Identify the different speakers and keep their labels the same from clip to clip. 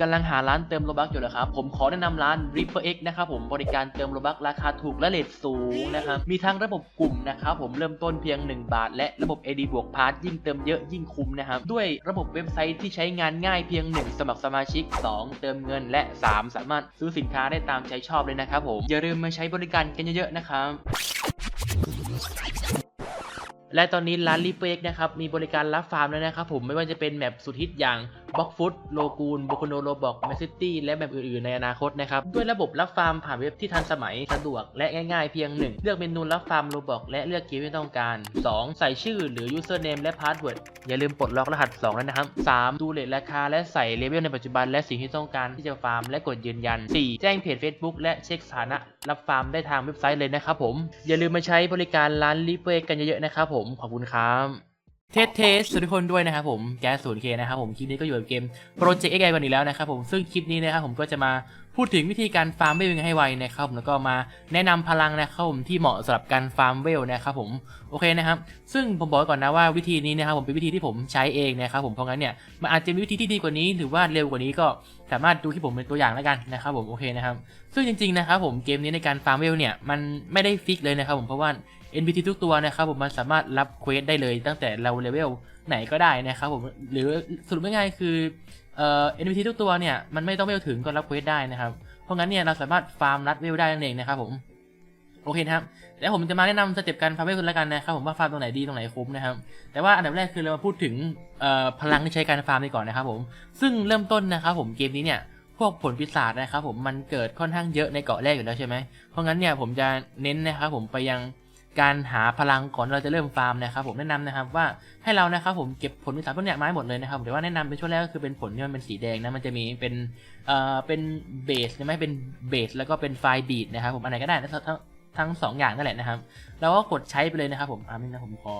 Speaker 1: กำลังหาร้านเติมโลบักอยู่เหรอครับ ผมขอแนะนำร้าน Ripper X นะครับผมบริการเติมโลบักราคาถูกและเลทสูงนะครับ มีทั้งระบบกลุ่มนะครับผมเริ่มต้นเพียง 1 บาท และระบบ AD บวกพาร์ทยิ่งเติมเยอะยิ่งคุ้มนะครับ ด้วยระบบเว็บไซต์ที่ใช้งานง่ายเพียง 1 สมัครสมาชิก 2 เติมเงินและ 3 สามารถซื้อสินค้าได้ตามใจชอบเลยนะครับผมอย่าลืมมาใช้บริการกันเยอะๆนะครับและตอนนี้ร้านรีเฟกนะครับมีบริการรับฟาร์มแล้วนะครับผมไม่ว่าจะเป็นแมปสุดฮิตอย่างบล็อกฟุตโลกูนบโคโนโรบอกแมซิตี้และแมปอื่นๆ ในอนาคตนะครับ ด้วยระบบรับฟาร์มผ่านเว็บที่ทันสมัยสะดวกและง่ายๆ เพียง 1 เลือกเมนูรับฟาร์มโลบอกและเลือกเกมที่ต้องการ 2 ใส่ชื่อหรือ username และพาสเวิร์ดอย่าลืมปลดล็อกรหัส 2 แล้วนะครับ 3 ดูเลทราคาและใส่เลเวลในปัจจุบันและสิ่งที่ต้องการที่จะฟาร์มและกดยืนยัน 4 แจ้งเพจ Facebook และเช็คสถานะรับฟาร์มได้ทางเว็บไซต์เลยนะครับผม อย่าลืมมาใช้บริการร้านรีเฟกกันเยอะๆนะครับผม ขอบคุณครับ เทสเทสสวัสดีทุกคนด้วยนะครับผมแก๊สศูนย์เคนะครับผมคลิปนี้ก็อยู่กับเกมโปรเจกต์เอ็กไกันอีกแล้วนะครับผมซึ่งคลิปนี้นะครับผมก็จะมาพูดถึงวิธีการฟาร์มเวลยังไงให้ไวนะครับผมแล้วก็มาแนะนำพลังนะครับผมที่เหมาะสำหรับการฟาร์มเวลนะครับผมโอเคนะครับซึ่งผมบอกไว้ก่อนนะว่าวิธีนี้นะครับผมเป็นวิธีที่ผมใช้เองนะครับผมเพราะงั้นเนี่ยมันอาจจะมีวิธีที่ดีกว่านี้หรือว่าเร็วกว่านี้ก็สามารถดูที่ผมเป็นตัวอย่างแล้วกันนะครับผมโอเคนะครับซึ่งจริงๆนะครับผมเกมนี้ในการฟาร์มเวลเนี่ยมันไม่ได้ฟิกเลยนะครับผมเพราะว่า NPC ทุกตัวนะครับผมมันสามารถรับเควสได้เลยตั้งแต่เราเลเวลไหนก็ได้นะครับผมหรือสรุปง่ายๆคือเอ่อ NPC ทุกตัวเนี่ยมันไม่ต้องเวลถึงก็รับเควสได้นะครับเพราะงั้นเนี่ยเราสามารถฟาร์มรัดเวลได้นั่นเองนะครับผมโอเคนะครับแล้วผมจะมาแนะนำสเต็ปการฟาร์มเวลกันแล้วกันนะครับผมว่าฟาร์มตรงไหนดีตรงไหนคุ้มนะครับแต่ว่าอันดับแรกคือเรามาพูดถึงเอ่อพลังที่ใช้การฟาร์มดีก่อนนะครับผมซึ่งเริ่มต้นนะครับผมเกมนี้เนี่ยพวกผลปีศาจนะครับผมมันเกิดค่อนข้างเยอะในเกาะแรกอยู่แล้วใช่ไหมเพราะงั้นเนี่ยผมจะเน้นนะครับผมไปยัง การหาพลังก่อนเราจะเริ่มฟาร์มนะครับผมแนะนำนะครับว่าให้เรานะครับผมเก็บผลปีศาจพวกเนี้ยไม้หมดเลยนะครับแต่ว่าแนะนำเป็นช่วงแรกก็คือเป็นผลที่มันเป็นสีแดงนะมันจะมีเป็นเอ่อเป็นเบสใช่ไหมเป็นเบสแล้วก็เป็นไฟล์บีดนะครับผมอันไหนก็ได้นะทั้งทั้งสองอย่างนั่นแหละนะครับแล้วก็กดใช้ไปเลยนะครับผมอ่านี่นะผมขอ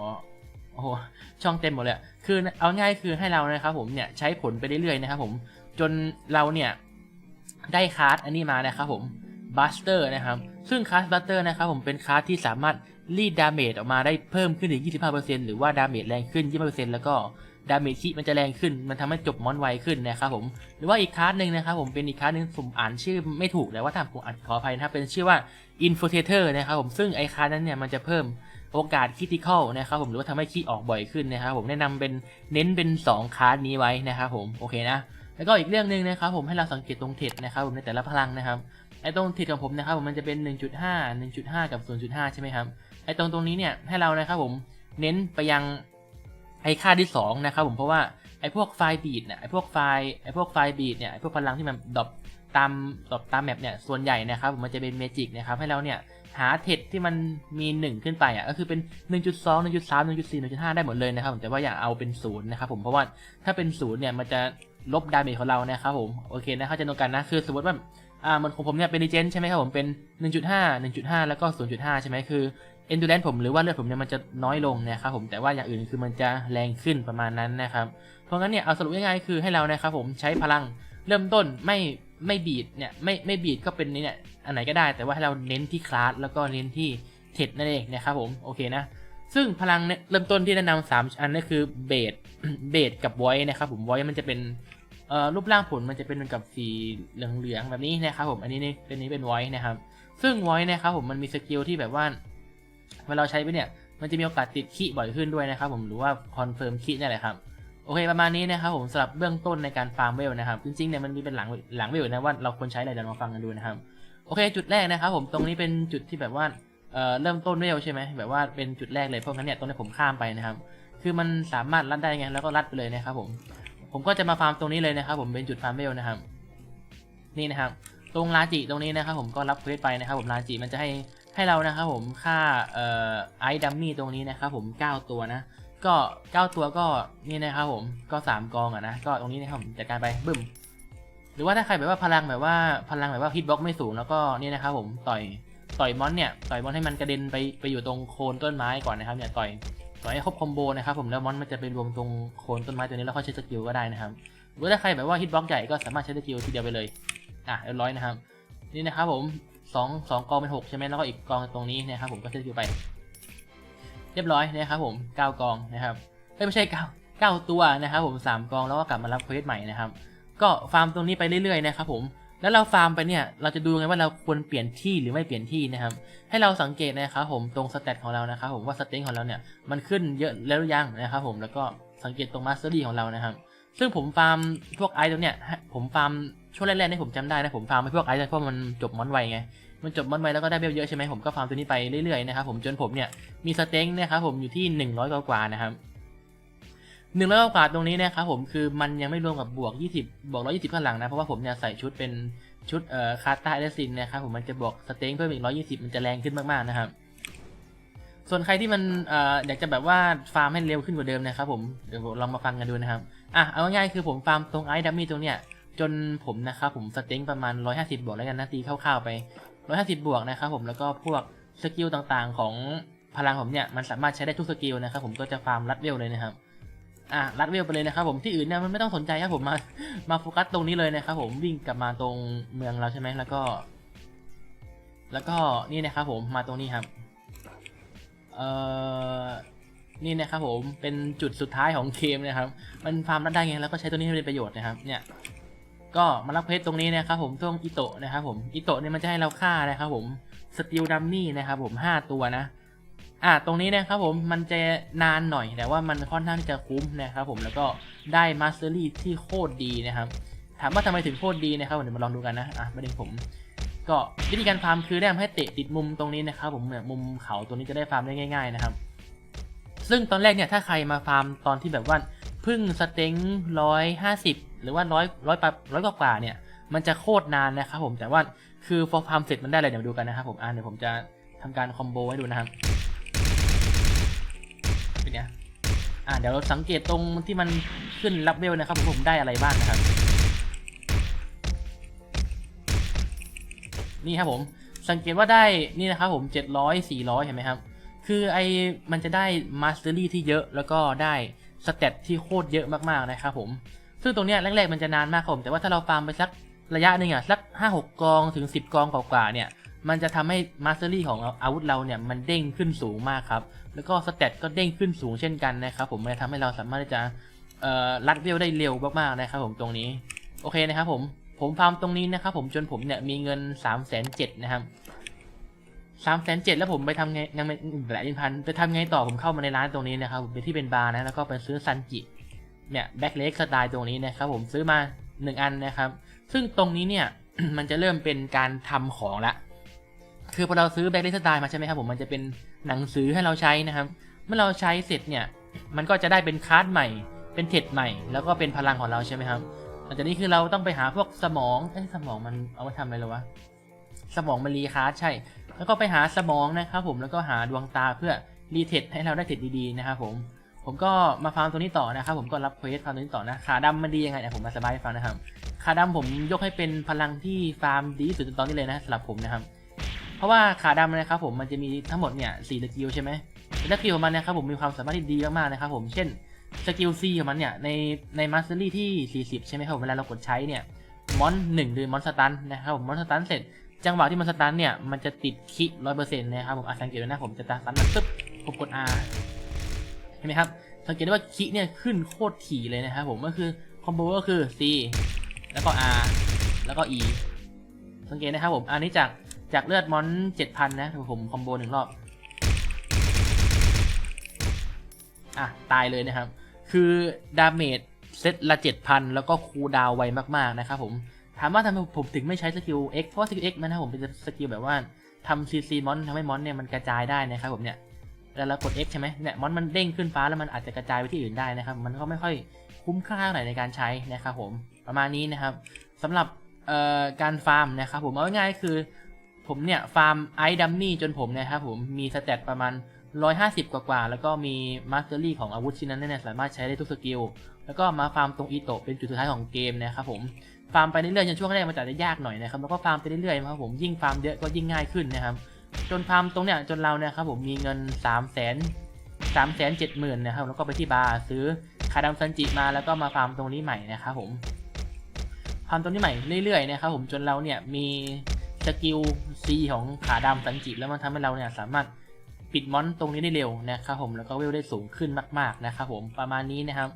Speaker 1: โอ้โหช่องเต็มหมดเลยคือเอาง่ายคือให้เรานะครับผมเนี่ยใช้ผลไปเรื่อยๆนะครับผมจนเราเนี่ยได้คาร์ดอันนี้มานะครับผมบัสเตอร์นะครับ ซึ่งคลาสบัสเตอร์นะครับผมเป็นคลาสที่สามารถ รีดดาเมจออกมาได้เพิ่มขึ้นถึง 25%หรือว่าดาเมจแรงขึ้น 25%แล้วก็ดาเมจที่มันจะแรงขึ้น มันทำให้จบมอนไวขึ้นนะครับผม หรือว่าอีกคลาสหนึ่งนะครับผม เป็นอีกคลาสหนึ่งผมอ่านชื่อไม่ถูกแต่ว่าถ้าผมอ่านขออภัยนะครับ เป็นชื่อว่า Infiltrator นะครับผม ซึ่งไอคลาสนั้นเนี่ยมันจะเพิ่มโอกาสคิติคอลนะครับผม หรือว่าทำให้คีออกบ่อยขึ้นนะครับผม แนะนำเป็นเน้นเป็น 2คลาสนี้ไว้นะครับผม โอเคนะ แล้วก็อีกเรื่องหนึ่งนะครับผมให้เราสังเกตตรงเท็ดนะครับผมในแต่ละพลังนะครับ ไอ้ตรงทิศของผมนะครับผมมันจะเป็น 1.5 1.5 กับ 0.5 ใช่ไหมครับ อ้ตรงตรงนี้เนี่ยให้เรานะครับผมเน้นไปยังไอ้ค่าที่2นะครับผมเพราะว่าไอ้พวกไฟล์บีดเนี่ยไอ้พวกไฟล์ไอ้พวกไฟล์บีดเนี่ยไอ้พวกพลังที่มันดรอปตามดรอปตามแมปเนี่ยส่วนใหญ่นะครับผมมันจะเป็นเมจิกนะครับให้เราเนี่ยหาเท็ดที่มันมี 1 ขึ้นไปอะก็คือเป็น 1.2 1.3 1.4 1.5 ได้หมดเลยนะครับผมแต่ว่าอย่าเอาเป็น0นะครับผมเพราะว่าถ้าเป็น0เนี่ยมันจะลบดาเมจของเรานะครับผมโอเคนะเข้าใจตรงกันนะคือสมมติว่า อ่าเหมันของผมเนี่ยเป็นดีเจนใช่ไหมครับผมเป็น 1.5 1.5 แล้วก็ 0.5 ใช่ไหมคือ endurance ผมหรือว่าเลือดผมเนี่ยมันจะน้อยลงนะครับผมแต่ว่าอย่างอื่นคือมันจะแรงขึ้นประมาณนั้นนะครับเพราะงั้นเนี่ยเอาสรุปง่ายๆคือให้เรานะครับผมใช้พลังเริ่มต้นไม่ไม่บีดเนี่ยไม่ไม่บีดก็เป็นนี่เนี่ยอันไหนก็ได้ แต่ว่าให้เราเน้นที่คลาสแล้วก็เน้นที่เท็ดนั่นเองนะครับผมโอเคนะซึ่งพลังเเริ่มต้นที่แนะนำสามอันนั่นคือเบสเบสกับไวท์นะครับผมไวท์มันจะเป็น เอ่อรูปร่างผลมันจะเป็นเหมือนกับสีเหลืองๆแบบนี้นะครับผมอันนี้นี่เป็นนี้เป็นไวท์นะครับ ซึ่งไวท์นะครับผมมันมีสกิลที่แบบว่าเวลาเราใช้ไปเนี่ยมันจะมีโอกาสติดขี้บ่อยขึ้นด้วยนะครับผมหรือว่าคอนเฟิร์มขี้นี่แหละครับโอเคประมาณนี้นะครับผมสำหรับเบื้องต้นในการฟาร์มเวลนะครับจริงๆเนี่ยมันมีเป็นหลังหลังเวลนะว่าเราควรใช้อะไรเดี๋ยวมาฟังกันดูนะครับโอเคจุดแรกนะครับผมตรงนี้เป็นจุดที่แบบว่าเอ่อเริ่มต้นเวลใช่ไหมแบบว่าเป็นจุดแรกเลยเพราะงั้นเนี่ยตรงนี้ผมข้ามไปนะครับ คือมันสามารถรัดได้ไงแล้วก็รัดไปเลยนะครับผม ผมก็จะมาฟาร์มตรงนี้เลยนะครับ ผมเป็นจุดฟาร์มเวลนะครับ นี่นะครับ ตรงลาจิตรงนี้นะครับ ผมก็รับเควสไปนะครับ ผมลาจิมันจะให้ให้เรานะครับ ผมค่าเอ่อไอดัมมี่ตรงนี้นะครับ ผม9ตัวนะก็ 9 ตัวก็นี่นะครับผมก็ 3 กองอะนะก็ตรงนี้นะครับผมจัดการไปบึ้มหรือว่าถ้าใครแบบว่าพลังแบบว่าพลังแบบว่าฮิตบ็อกไม่สูงแล้วก็นี่นะครับผมต่อยต่อยมอนเนี่ยต่อยมอนให้มันกระเด็นไปไปอยู่ตรงโคนต้นไม้ก่อนนะครับเนี่ยต่อย ต่อให้ครบคอมโบนะครับผมแล้วมอนมันจะไปรวมตรงโคนต้นไม้ตัวนี้แล้วค่อยใช้สกิลก็ได้นะครับหรือถ้าใครแบบว่าฮิตบล็อกใหญ่ก็สามารถใช้สกิลทีเดียวไปเลยอะเรียบร้อยนะครับ นี่นะครับผมสองสองกองเป็นหกใช่ไหมแล้วก็อีกกองตรงนี้นะครับผมก็ใช้สกิลไป เรียบร้อยนะครับผมเก้ากองนะครับไม่ใช่เก้าเก้าตัวนะครับผมสามกองแล้วก็กลับมารับเควสใหม่นะครับก็ฟาร์มตรงนี้ไปเรื่อยๆนะครับผม แล้วเราฟาร์มไปเนี่ยเราจะดูไงว่าเราควรเปลี่ยนที่หรือไม่เปลี่ยนที่นะครับ ให้เราสังเกตนะครับผมตรงสเตตของเรานะครับผมว่าสเต็งของเราเนี่ยมันขึ้นเยอะแล้วหรือยังนะครับผมแล้วก็สังเกตตรงมาสเตอรี่ของเรานะครับ ซึ่งผมฟาร์มพวกไอตรงเนี้ยผมฟาร์มช่วงแรกๆนี่ผมจำได้นะผมฟาร์มไปพวกไอซ์เพราะมันจบมอนไวไงมันจบมอนไวแล้วก็ได้เบลเยอะใช่ไหมผมก็ฟาร์มตัวนี้ไปเรื่อยๆนะครับผมจนผมเนี่ยมีสเต็งนะครับผมอยู่ที่ 100 กว่าๆนะครับ หนึ่งร้อยกว่าตรงนี้นะครับผมคือมันยังไม่รวมกับบวก 20 บวก 120 ข้างหลังนะ เพราะว่าผมเนี่ยใส่ชุดเป็นชุดเอ่อคาตาเอเดซินนะครับผมมันจะบวกสเต็งเพิ่มอีก 120 มันจะแรงขึ้นมาก ๆ นะครับ ส่วนใครที่มันเอ่ออยากจะแบบว่าฟาร์มให้เร็วขึ้นกว่าเดิมนะครับผมเดี๋ยวลองมาฟังกันดูนะครับอะเอาง่ายๆคือผมฟาร์มตรงไอ้ดัมมี่ตรงเนี้ยจนผมนะครับผมสเต็งประมาณ 150 บวกแล้วกันนะตีคร่าวๆไป 150 บวกนะครับผมแล้วก็พวกสกิลต่างๆของพลังผมเนี่ยมันสามารถใช้ได้ทุกสกิลนะครับผมก็จะฟาร์มรัดเวลเลยนะครับ อะรัดเวลไปเลยนะครับผมที่อื่นเนี่ยมันไม่ต้องสนใจครับผมมามาโฟกัสตรงนี้เลยนะครับผมวิ่งกลับมาตรงเมืองเราใช่ไหมแล้วก็ แล้วก็นี่นะครับผมมาตรงนี้ครับเอ่อนี่นะครับผมเป็นจุดสุดท้ายของเกมนะครับ มันฟาร์มรัดได้ไงแล้วก็ใช้ตัวนี้ให้เป็นประโยชน์นะครับ เนี่ยก็มารับเพชรตรงนี้นะครับผมช่วงอิโตะนะครับผมอิโตะเนี่ยมันจะให้เราฆ่านะครับผมสติลดัมมี่นะครับผมห้าตัวนะ อ่าตรงนี้นะครับผมมันจะนานหน่อยแต่ว่ามันค่อนข้างจะคุ้มนะครับผมแล้วก็ได้มาสเตอรี่ที่โคตรดีนะครับ ถามว่าทำไมถึงโคตรดีนะครับเดี๋ยวมาลองดูกันนะอะประเด็นผม ก็วิธีการฟาร์มคือได้ทำให้เตะติดมุมตรงนี้นะครับผมเนี่ยมุมเขาตรงนี้จะได้ฟาร์มได้ง่าย ๆนะครับ ซึ่งตอนแรกเนี่ยถ้าใครมาฟาร์มตอนที่แบบว่าพึ่งสเต็งร้อยห้าสิบหรือว่าร้อยร้อยปร้อยกว่าเนี่ย มันจะโคตรนานนะครับผมแต่ว่าคือพอฟาร์มเสร็จมันได้อะไรเดี๋ยวดูกันนะครับผมอ่าเดี๋ยวผมจะทำการคอมโบให้ดูนะครับเป็นไง อ่าเดี๋ยวเราสังเกตตรงที่มันขึ้นรับเวลนะครับผมผมได้อะไรบ้างนะครับ นี่ครับผมสังเกตว่าได้นี่นะครับผม700 400เห็นไหมครับ คือไอมันจะได้มาสเตอรี่ที่เยอะแล้วก็ได้สเตตที่โคตรเยอะมากๆนะครับผม ซึ่งตรงเนี้ยแรกๆมันจะนานมากครับผมแต่ว่าถ้าเราฟาร์มไปสักระยะหนึ่งอะสัก5-6กองถึง10กองกว่าๆเนี่ย มันจะทำให้มาสเตอรี่ของอาวุธเราเนี่ยมันเด้งขึ้นสูงมากครับ แล้วก็สเตตก็เด้งขึ้นสูงเช่นกันนะครับ ผมมันจะทำให้เราสามารถที่จะรัดเวลได้เร็วมากๆนะครับ ผมตรงนี้ โอเคนะครับผม ผมฟาร์มตรงนี้นะครับ ผมจนผมเนี่ยมีเงิน3ามแสนเจ็ดนะครับสามแสนเจ็ดแล้วผมไปทำไงยังไม่หลายพันไปทำไงต่อผมเข้ามาในร้านตรงนี้นะครับผมไปที่เป็นบาร์นะแล้วก็ไปซื้อซันจิเนี่ยแบ็คเล็กสไตล์ตรงนี้นะครับ ผมซื้อมาหนึ่งอันนะครับ ซึ่งตรงนี้เนี่ยมันจะเริ่มเป็นการทำของละ คือพอเราซื้อแบ็คล็กสไตล์มาใช่ไหมครับผมมันจะเป็นหนังสือให้เราใช้นะครับ เมื่อเราใช้เสร็จเนี่ยมันก็จะได้เป็นคาร์ดใหม่ เป็นเท็ดใหม่ แล้วก็เป็นพลังของเราใช่ไหมครับหลังจากนี้คือเราต้องไปหาพวกสมองเอ้สมองมันเอาไว้ทำอะไรหรอวะสมองมันรีคาร์ดใช่ แล้วก็ไปหาสมองนะครับผมแล้วก็หาดวงตาเพื่อรีเทดให้เราได้เทดดีๆนะครับผมผมก็มาฟาร์มตัวนี้ต่อนะครับผมก็รับเควสฟาร์มตัวนี้ต่อนะขาดำมันดียังไงเดี๋ยผมมาสบายให้ฟังนะครับขาดำผมยกให้เป็นพลังที่ฟาร์มดีสุดตอนนี้เลยนะสำหรับผมนะครับ เพราะว่าขาดำนะครับผมมันจะมีทั้งหมดเนี่ยสี่สกิลใช่ไหมสกิลของมันนะครับผมมีความสามารถที่ดีมากๆนะครับผมเช่นสกิลซีของมันเนี่ยในในมาสเตอรี่ที่ 40 ใช่ไหมครับผมเวลาเรากดใช้เนี่ยมอนหนึ่งคือมอนสตันนะครับผมมอนสตันเสร็จ จังหวะที่มันสตันเนี่ยมันจะติดคิร้อยเปอร์เซ็นต์นะครับผมอสังเกตดูนะผมจะสตันมันปึ๊บผมกด R เห็นไหมครับสังเกตได้ว่าคิเนี่ยขึ้นโคตรถี่เลยนะครับผมก็คือคอมโบก็คือ C แล้วก็ R แล้วก็ E สังเกตนะครับผมอันนี้จาก จากเลือดมอน7,000นะผมคอมโบหนึ่งรอบ อะ ตายเลยนะครับ คือดาเมจเซตละ7,000แล้วก็คูดาวไวมาก ๆ นะครับผม ถามว่าทำไมผมถึงไม่ใช้สกิล X เพราะสกิล X มันนะครับผมเป็นสกิลแบบว่าทำ CC มอนทำให้มอนเนี่ยมันกระจายได้นะครับผมเนี่ยแล้วเรากด X ใช่ไหมเนี่ยมอนมันเด้งขึ้นฟ้าแล้วมันอาจจะกระจายไปที่อื่นได้นะครับ มันก็ไม่ค่อยคุ้มค่าเท่าไหร่ในการใช้นะครับผมประมาณนี้นะครับสำหรับการฟาร์มนะครับผมเอาง่ายๆคือ ผมเนี่ยฟาร์มไอดัมมี่จนผมนะครับผมมีสเตตประมาณ 150 กว่าๆแล้วก็มีมาสเตอรี่ของอาวุธชิ้นนั้นเนี่ยสามารถใช้ได้ทุกสกิล แล้วก็มาฟาร์มตรงอีโตเป็นจุดสุดท้ายของเกมนะครับผมฟาร์มไปเรื่อยๆจนช่วงแรกมันจะยากหน่อยนะครับแล้วก็ฟาร์มไปเรื่อยๆนะครับผมยิ่งฟาร์มเยอะก็ยิ่งง่ายขึ้นนะครับจนฟาร์มตรงเนี้ยจนเราเนี่ยครับผมมีเงิน 3 0 0 0 0 0 3 7 0 0 0 0นะครับแล้วก็ไปที่บาร์ซื้อคาดัมซันจิมาแล้วก็มาฟาร์มตรงนี้ใหม่นะครับผมฟาร์มตรงนี้ใหม่เรื่อยๆนะครับผมจนเราเนี่ยมี สกิล C ของขาดำซันจิแล้วมันทำให้เราเนี่ยสามารถปิดมอนตรงนี้ได้เร็วนะครับผมแล้วก็เวลได้สูงขึ้นมากๆนะครับผมประมาณนี้นะครับ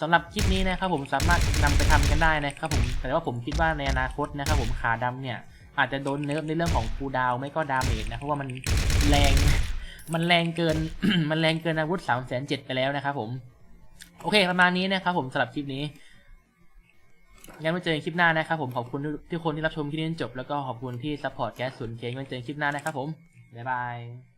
Speaker 1: สำหรับคลิปนี้นะครับผมสามารถนำไปทำกันได้นะครับผมแต่ว่าผมคิดว่าในอนาคตนะครับผมขาดำเนี่ยอาจจะโดนเนิร์ฟในเรื่องของฟูลดาวไม่ก็ดาเมจนะเพราะว่ามันแรง มันแรงเกิน มันแรงเกินอาวุธสามแสนเจ็ดไปแล้วนะครับผม โอเคประมาณนี้นะครับผมสำหรับคลิปนี้ งั้นไว้เจอกันคลิปหน้านะครับผมขอบคุณทุกคนที่รับชมคลิปนี้จนจบแล้วก็ขอบคุณที่ซัพพอร์ตแก๊สศูนย์เคงั้นไว้เจอกันคลิปหน้านะครับผมบ๊ายบาย